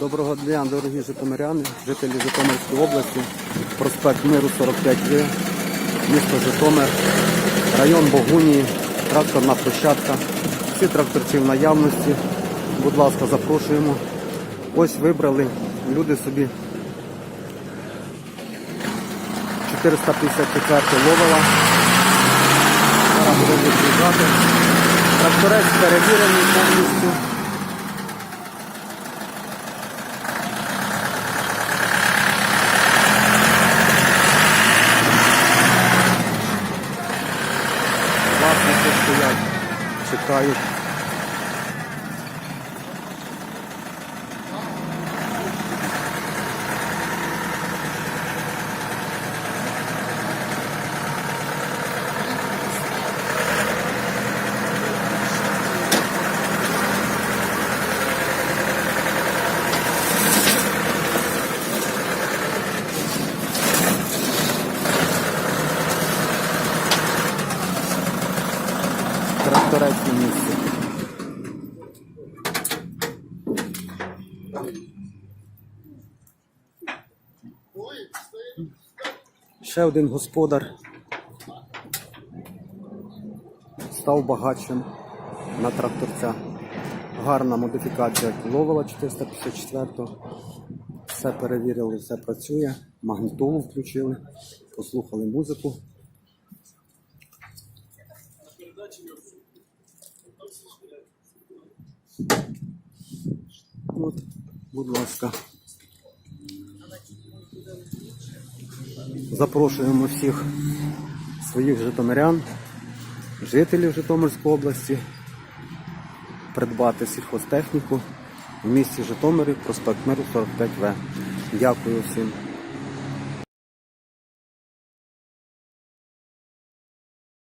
Доброго дня, дорогі житомиряни, жителі Житомирської області, проспект Миру 45В, місто Житомир, район Богунії, тракторна площадка. Всі тракторці в наявності. Будь ласка, запрошуємо. Ось вибрали люди собі 454 ловила. Зараз будемо відрізати. Тракторець перевірений повністю. Чекають. Тракторець на місці. Ще один господар став багатшим на тракторця. Гарна модифікація ловила 454 Все перевірили, все працює. Магнітолу включили, послухали музику. От, будь ласка. Запрошуємо всіх своїх житомирян, жителів Житомирської області придбати сільхозтехніку в місті Житомирі, проспект Миру 45В. Дякую всім.